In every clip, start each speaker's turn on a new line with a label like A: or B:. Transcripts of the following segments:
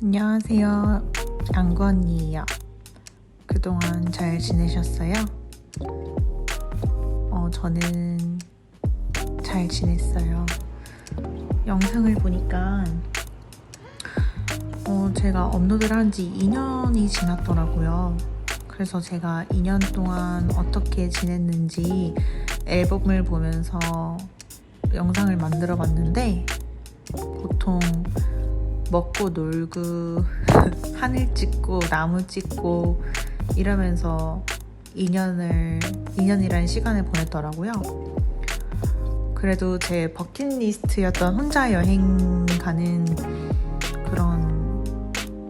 A: 안녕하세요. 양구 언니예요. 그동안 잘 지내셨어요? 어, 저는 잘 지냈어요. 영상을 보니까 어, 제가 업로드를 한 지 2년이 지났더라고요. 그래서 제가 2년 동안 어떻게 지냈는지 앨범을 보면서 영상을 만들어 봤는데 보통 먹고 놀고 하늘 찍고 나무 찍고 이러면서 2년을 2년이라는 시간을 보냈더라고요. 그래도 제 버킷리스트였던 혼자 여행 가는 그런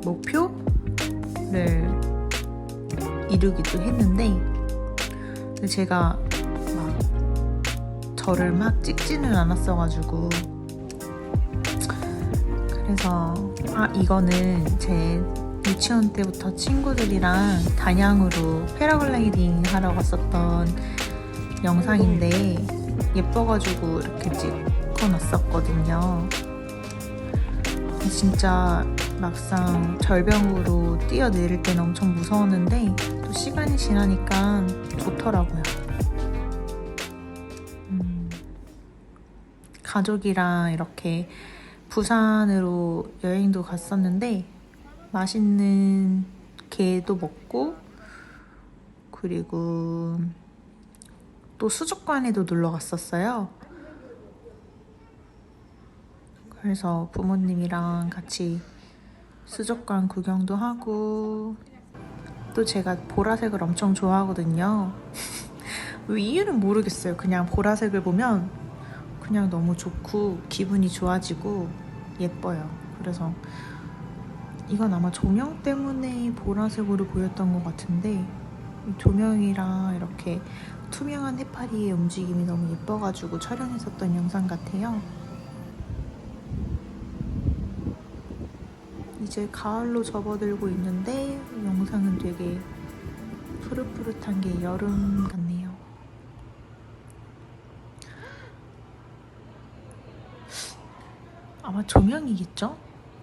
A: 목표를 이루기도 했는데 제가 막 저를 막 찍지는 않았어가지고 그래서 아 이거는 제 유치원 때부터 친구들이랑 단양으로 패러글라이딩 하러 갔었던 영상인데 예뻐가지고 이렇게 찍어 놨었거든요. 진짜 막상 절벽으로 뛰어내릴 때는 엄청 무서웠는데 또 시간이 지나니까 좋더라고요. 음, 가족이랑 이렇게 부산으로 여행도 갔었는데 맛있는 게도 먹고 그리고 또 수족관에도 놀러 갔었어요. 그래서 부모님이랑 같이 수족관 구경도 하고 또 제가 보라색을 엄청 좋아하거든요. 왜 이유는 모르겠어요. 그냥 보라색을 보면 그냥 너무 좋고 기분이 좋아지고 예뻐요. 그래서 이건 아마 조명 때문에 보라색으로 보였던 것 같은데 이 조명이랑 이렇게 투명한 해파리의 움직임이 너무 예뻐가지고 촬영했었던 영상 같아요. 이제 가을로 접어들고 있는데 영상은 되게 푸릇푸릇한 게 여름 같네요. 아마 조명이겠죠?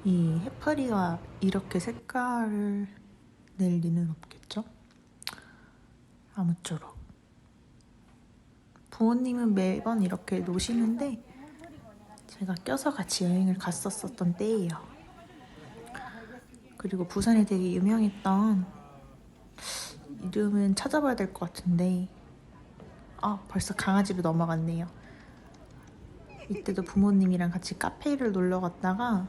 A: 이 해파리가 이렇게 색깔을 낼 리는 없겠죠? 아무쪼록. 부모님은 매번 이렇게 노시는데 제가 껴서 같이 여행을 갔었었던 때예요. 그리고 부산에 되게 유명했던 이름은 찾아봐야 될 것 같은데 아 벌써 강아지로 넘어갔네요. 이때도 부모님이랑 같이 카페를 놀러 갔다가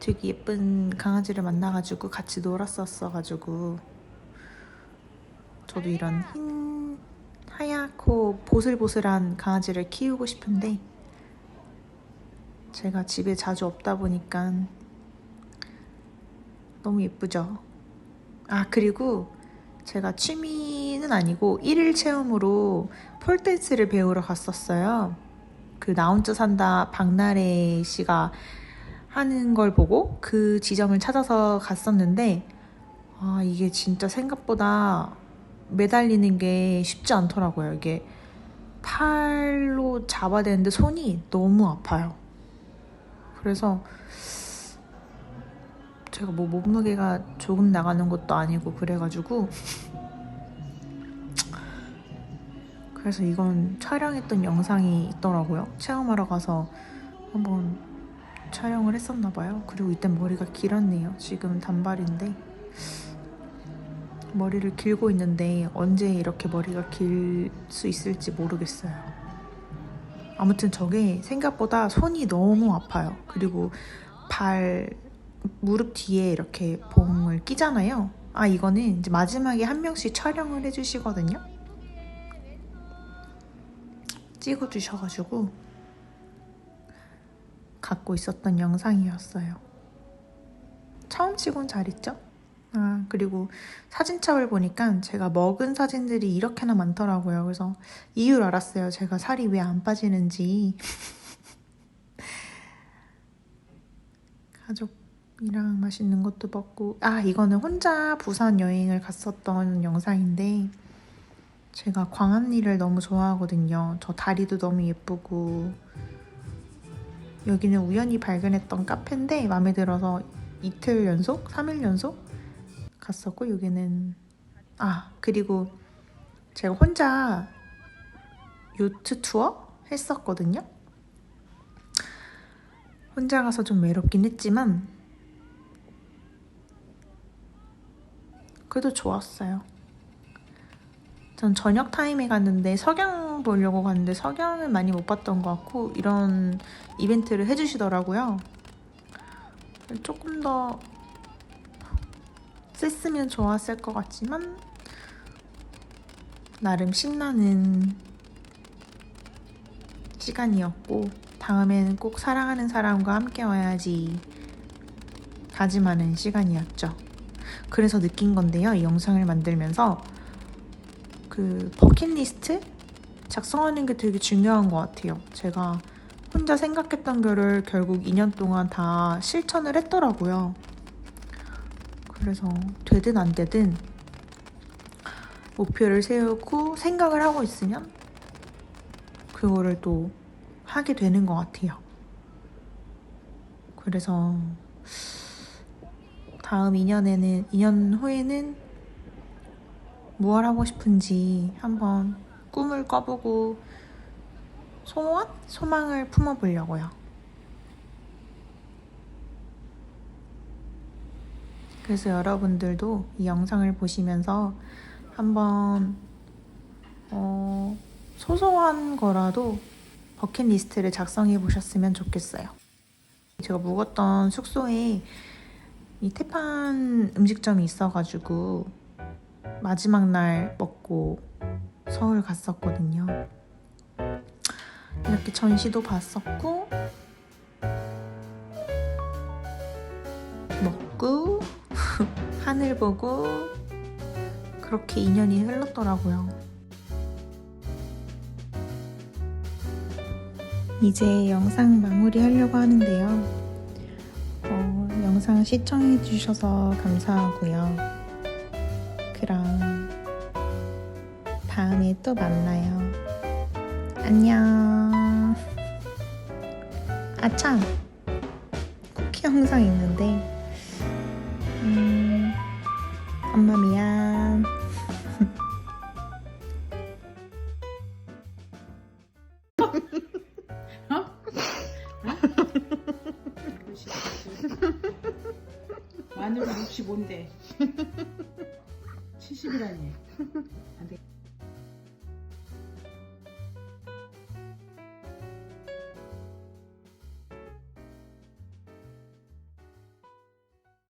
A: 되게 예쁜 강아지를 만나가지고 같이 놀았었어가지고 저도 이런 흰 하얗고 보슬보슬한 강아지를 키우고 싶은데 제가 집에 자주 없다 보니까 너무 예쁘죠. 아 그리고 제가 취미는 아니고 일일 체험으로 폴댄스를 배우러 갔었어요. 그 나 혼자 산다 박나래 씨가 하는 걸 보고 그 지점을 찾아서 갔었는데 아 이게 진짜 생각보다 매달리는 게 쉽지 않더라고요. 이게 팔로 잡아야 되는데 손이 너무 아파요. 그래서 제가 뭐 몸무게가 조금 나가는 것도 아니고 그래가지고 그래서 이건 촬영했던 영상이 있더라고요. 체험하러 가서 한번 촬영을 했었나 봐요. 그리고 이때 머리가 길었네요. 지금 단발인데 머리를 길고 있는데 언제 이렇게 머리가 길 수 있을지 모르겠어요. 아무튼 저게 생각보다 손이 너무 아파요. 그리고 발 무릎 뒤에 이렇게 봉을 끼잖아요. 아 이거는 이제 마지막에 한 명씩 촬영을 해주시거든요. 찍어주셔가지고 갖고 있었던 영상이었어요. 처음 치곤 잘했죠? 아, 그리고 사진첩을 보니까 제가 먹은 사진들이 이렇게나 많더라고요. 그래서 이유를 알았어요. 제가 살이 왜 안 빠지는지. 가족이랑 맛있는 것도 먹고. 아, 이거는 혼자 부산 여행을 갔었던 영상인데, 제가 광안리를 너무 좋아하거든요. 저 다리도 너무 예쁘고, 여기는 우연히 발견했던 카페인데 마음에 들어서 이틀 연속, 3일 연속 갔었고 여기는 아 그리고 제가 혼자 요트 투어 했었거든요. 혼자 가서 좀 외롭긴 했지만 그래도 좋았어요. 전 저녁 타임에 갔는데 석양 보려고 갔는데 석양은 많이 못 봤던 것 같고 이런 이벤트를 해주시더라고요. 조금 더 셌으면 좋았을 것 같지만 나름 신나는 시간이었고 다음에는 꼭 사랑하는 사람과 함께 와야지 다짐하는 시간이었죠. 그래서 느낀 건데요. 이 영상을 만들면서 그 버킷리스트 작성하는 게 되게 중요한 것 같아요. 제가 혼자 생각했던 거를 결국 2년 동안 다 실천을 했더라고요. 그래서 되든 안 되든 목표를 세우고 생각을 하고 있으면 그거를 또 하게 되는 것 같아요. 그래서 다음 2년에는 2년 후에는 무엇 하고 싶은지 한번 꿈을 꿔보고 소원? 소망을 품어보려고요. 그래서 여러분들도 이 영상을 보시면서 한번 어, 소소한 거라도 버킷리스트를 작성해 보셨으면 좋겠어요. 제가 묵었던 숙소에 이 태판 음식점이 있어가지고 마지막 날 먹고 서울 갔었거든요. 이렇게 전시도 봤었고 먹고 하늘 보고 그렇게 인연이 흘렀더라고요. 이제 영상 마무리하려고 하는데요. 어, 영상 시청해주셔서 감사하고요. 그럼 다음에 또 만나요. 안녕. 아참 쿠키 영상 있는데 음, 엄마 미안.
B: 만으로 65인데 70이라니 안 돼.